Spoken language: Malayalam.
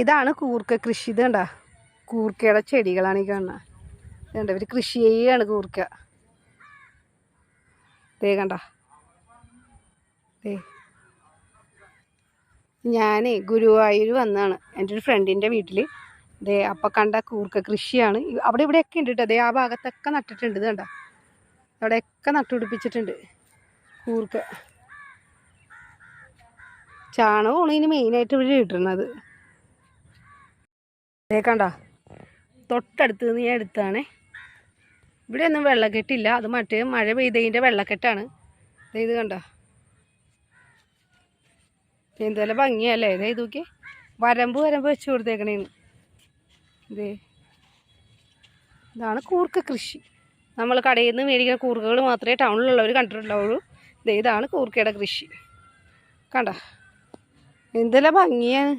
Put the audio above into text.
ഇതാണ് കൂർക്ക കൃഷി. ഇത് കണ്ട? കൂർക്കയുടെ ചെടികളാണ് ഈ കാണുന്നത് ഇതുണ്ട്. ഇവർ കൃഷി ചെയ്യാണ് കൂർക്ക. ദേ കണ്ട? ദേ. ഞാനേ ഗുരുവായൂർ വന്നാണ്. എന്റെ ഒരു ഫ്രണ്ടിന്റെ വീട്ടിൽ ദേ അപ്പം കണ്ട കൂർക്ക കൃഷിയാണ്. അവിടെ ഇവിടെയൊക്കെ ഉണ്ട് കേട്ടോ ദേ ആ ഭാഗത്തൊക്കെ നട്ടിട്ടുണ്ട്. ഇത് കണ്ട? അവിടെയൊക്കെ നട്ടുപിടിപ്പിച്ചിട്ടുണ്ട് കൂർക്ക. ചാണകമാണ് ഇതിന് മെയിനായിട്ട് ഇവർ ഇടുന്നത് ദേ കണ്ട തൊട്ടടുത്ത് നീ ഞാൻ എടുത്തതാണേ ഇവിടെ ഒന്നും വെള്ളക്കെട്ടില്ല. അത് മറ്റേ മഴ പെയ്തതിന്റെ വെള്ളക്കെട്ടാണ്. ഇത് കണ്ട? എന്തെല്ലാം ഭംഗിയല്ലേ? ഇതേ ഇത് വരമ്പ് വരമ്പ് വെച്ച് കൊടുത്തേക്കണേന്ന്. ഇതേ ഇതാണ് കൂർക്ക കൃഷി. നമ്മൾ കടയിൽ നിന്ന് മേടിക്കുന്ന കൂർക്കകൾ മാത്രമേ ടൗണിലുള്ളവർ കണ്ടിട്ടുണ്ടാവുള്ളൂ. ഇതേ ഇതാണ് കൂർക്കയുടെ കൃഷി. കണ്ട? എന്തെല്ലാം ഭംഗിയാണ്.